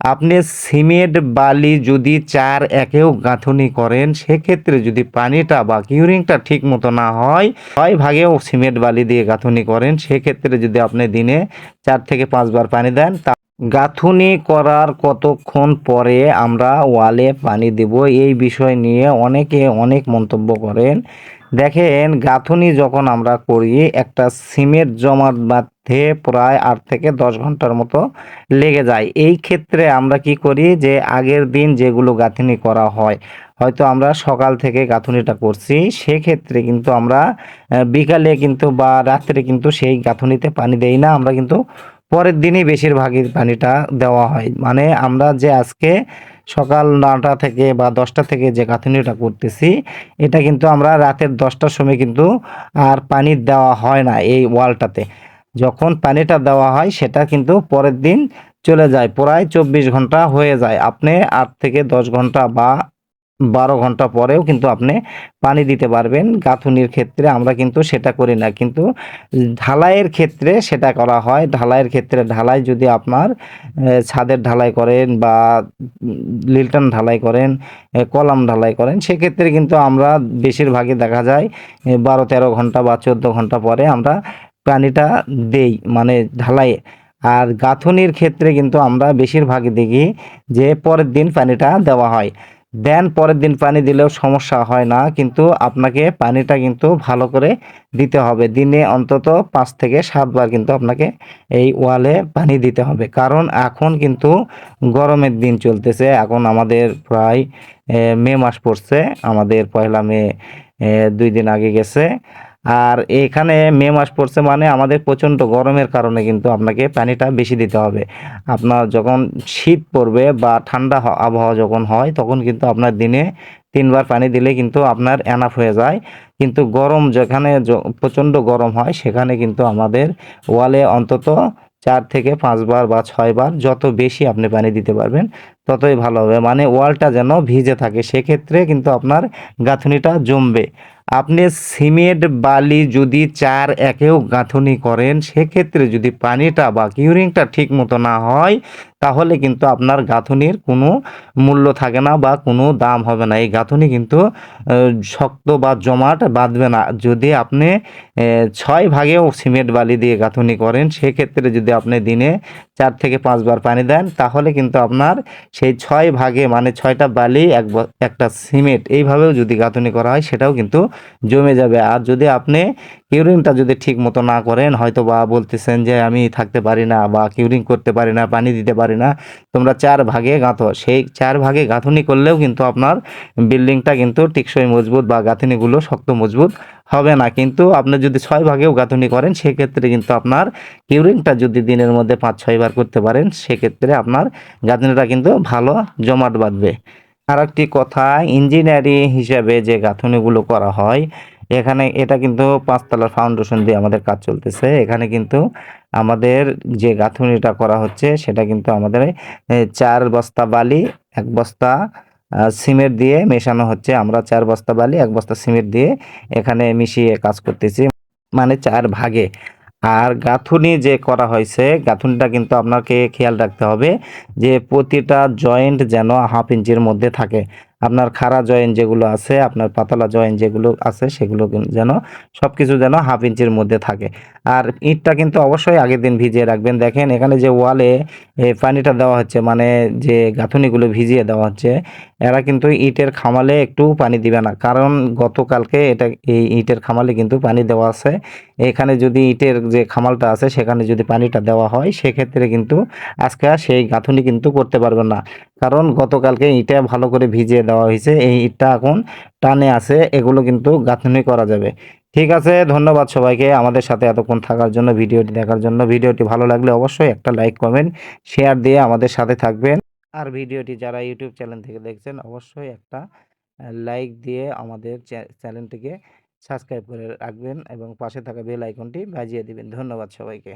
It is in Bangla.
আপনি সিমেন্ট, বালি যদি চার একেও গাঁথনি করেন, সেক্ষেত্রে যদি পানিটা বা কিউরিংটা ঠিক মতো না হয়, ছয় ভাগেও সিমেন্ট, বালি দিয়ে গাঁথনি করেন, সেক্ষেত্রে যদি আপনি দিনে চার থেকে পাঁচবার পানি দেন, তা গাঁথুনি করার কতক্ষণ পরে আমরা ওয়ালে পানি দেব? এই বিষয় নিয়ে অনেকে অনেক মন্তব্য করেন। দেখেন, গাঁথুনি যখন আমরা করি, একটা সিমের জমাট মধ্যে প্রায় আট থেকে দশ ঘণ্টার মতো লেগে যায়। এই ক্ষেত্রে আমরা কি করি যে, আগের দিন যেগুলো গাঁথুনি করা হয়, হয়তো আমরা সকাল থেকে গাঁথুনিটা করছি, সেক্ষেত্রে কিন্তু আমরা বিকালে কিন্তু বা রাত্রে কিন্তু সেই গাঁথুনিতে পানি দেই না। আমরা কিন্তু পরের দিনই বেশিরভাগই পানিটা দেওয়া হয়। মানে আমরা যে আজকে সকাল নটা থেকে বা দশটা থেকে যে গাঁথুনিটা করতেছি, এটা কিন্তু আমরা রাতের দশটার সময় কিন্তু আর পানি দেওয়া হয় না এই ওয়ালটাতে। যখন পানিটা দেওয়া হয়, সেটা কিন্তু পরের দিন চলে যায়, প্রায় চব্বিশ ঘণ্টা হয়ে যায়। আপনি আট থেকে দশ ঘণ্টা বা বারো ঘণ্টা পরেও কিন্তু আপনি পানি দিতে পারবেন। গাঁথুনির ক্ষেত্রে আমরা কিন্তু সেটা করি না। কিন্তু ঢালাইয়ের ক্ষেত্রে সেটা করা হয়। ঢালাইয়ের ক্ষেত্রে ঢালাই যদি আপনার ছাদের ঢালাই করেন বা লিল্টন ঢালাই করেন কলাম ঢালাই করেন, সেক্ষেত্রে কিন্তু আমরা বেশিরভাগই দেখা যায় বারো, তেরো ঘণ্টা বা চোদ্দ ঘণ্টা পরে আমরা পানিটা দেই মানে ঢালাইয়ে। আর গাঁথুনির ক্ষেত্রে কিন্তু আমরা বেশিরভাগই দেখি যে পরের দিন পানিটা দেওয়া হয়। দেন পরের দিন পানি দিলেও সমস্যা হয় না, কিন্তু আপনাকে পানিটা কিন্তু ভালো করে দিতে হবে। দিনে অন্তত পাঁচ থেকে সাতবার কিন্তু আপনাকে এই ওয়ালে পানি দিতে হবে। কারণ এখন কিন্তু গরমের দিন চলতেছে। এখন আমাদের প্রায় মে মাস পড়ছে। আমাদের পয়লা মে দুই দিন আগে গেছে। আর এখানে মে মাস পড়ছে মানে আমাদের প্রচণ্ড গরমের কারণে কিন্তু আপনাকে পানিটা বেশি দিতে হবে। আপনার যখন শীত পড়বে বা ঠান্ডা আবহাওয়া যখন হয়, তখন কিন্তু আপনার দিনে তিনবার পানি দিলে কিন্তু আপনার এনাফ হয়ে যায়। কিন্তু গরম যেখানে প্রচণ্ড গরম হয়, সেখানে কিন্তু আমাদের ওয়ালে অন্তত চার থেকে পাঁচবার বা ছয়বার যত বেশি আপনি পানি দিতে পারবেন ততই ভালো হবে। মানে ওয়ালটা যেন ভিজে থাকে। সেক্ষেত্রে কিন্তু আপনার গাঁথুনিটা জমবে। আপনি সিমেন্ট, বালি যদি চার একেও গাঁথুনি করেন, সেক্ষেত্রে যদি পানিটা বা কিউরিংটা ঠিক মতো না হয়, তাহলে কিন্তু আপনার গাঁথুনির কোনো মূল্য থাকে না বা কোনো দাম হবে না। এই গাঁথুনি কিন্তু শক্ত বা জমাট বাঁধবে না। যদি আপনি ছয় ভাগেও সিমেন্ট, বালি দিয়ে গাঁথুনি করেন, সেক্ষেত্রে যদি আপনি দিনে চার থেকে পাঁচবার পানি দেন, তাহলে কিন্তু আপনার সেই ছয় ভাগে মানে ছয়টা বালি, এক একটা সিমেন্ট, এইভাবেও যদি গাঁথুনি করা হয়, সেটাও কিন্তু জমে যাবে। আর যদি আপনি কিউরিংটা যদি ঠিক মতো না করেন হয়তো বা বলতেছেন যে আমি থাকতে পারি না বা কিউরিং করতে পারি না, পানি দিতে পারি না, তোমরা চার ভাগে গাঁথো। সেই চার ভাগে গাঁথুনি করলেও কিন্তু আপনার বিল্ডিংটা কিন্তু টিকসই মজবুত বা গাঁথনিগুলো শক্ত মজবুত হবে না। কিন্তু আপনি যদি ছয় ভাগেও গাঁথুনি করেন, সেক্ষেত্রে কিন্তু আপনার কিউরিংটা যদি দিনের মধ্যে পাঁচ, ছয় ছয়বার করতে পারেন, সেক্ষেত্রে আপনার গাঁথনিটা কিন্তু ভালো জমাট বাঁধবে। আর একটি কথা, ইঞ্জিনিয়ারিং হিসাবে যে গাঁথুনিগুলো করা হয়, এখানে এটা কিন্তু পাঁচতলার ফাউন্ডেশন দিয়ে আমাদের কাজ চলতেছে। এখানে কিন্তু আমাদের যে গাঁথুনিটা করা হচ্ছে, সেটা কিন্তু আমাদের চার বস্তা বালি, এক বস্তা সিমেন্ট দিয়ে মেশানো হচ্ছে। আমরা চার বস্তা বালি, এক বস্তা সিমেন্ট দিয়ে এখানে মিশিয়ে কাজ করতেছি। মানে চার ভাগে। আর গাঁথুনি যে করা হয়েছে, গাঁথুনিটা কিন্তু আপনাকে খেয়াল রাখতে হবে যে প্রতিটা জয়েন্ট যেন হাফ ইঞ্চির মধ্যে থাকে। আপনার খাড়া জয়েন যেগুলো আছে, আপনার পাতলা জয়েন যেগুলো আছে, সেগুলো যেন সব কিছু যেন হাফ ইঞ্চির মধ্যে থাকে। আর ইটটা কিন্তু অবশ্যই আগের দিন ভিজিয়ে রাখবেন। দেখেন এখানে যে ওয়ালে পানিটা দেওয়া হচ্ছে মানে যে গাঁথুনিগুলো ভিজিয়ে দেওয়া হচ্ছে, এরা কিন্তু ইটের খামালে একটু পানি দিবে না। কারণ গতকালকে এটা এই ইটের খামালে কিন্তু পানি দেওয়া আছে। এখানে যদি ইটের যে খামালটা আছে, সেখানে যদি পানিটা দেওয়া হয়, সেক্ষেত্রে কিন্তু আজকে সেই গাঁথুনি কিন্তু করতে পারবেন না। কারণ গতকালকে ইটা ভালো করে ভিজিয়ে দেওয়া হয়েছে। এই ইটটা এখন টানে আছে, এগুলো কিন্তু গাঁথুনি করা যাবে। ঠিক আছে, ধন্যবাদ সবাইকে আমাদের সাথে এতক্ষণ থাকার জন্য, ভিডিওটি দেখার জন্য। ভিডিওটি ভালো লাগলে অবশ্যই একটা লাইক, কমেন্ট, শেয়ার দিয়ে আমাদের সাথে থাকবেন। আর ভিডিওটি যারা ইউটিউব চ্যানেল থেকে দেখছেন, অবশ্যই একটা লাইক দিয়ে আমাদের চ্যানেলটিকে সাবস্ক্রাইব করে রাখবেন এবং পাশে থাকা বেল আইকনটি বাজিয়ে দিবেন। ধন্যবাদ সবাইকে।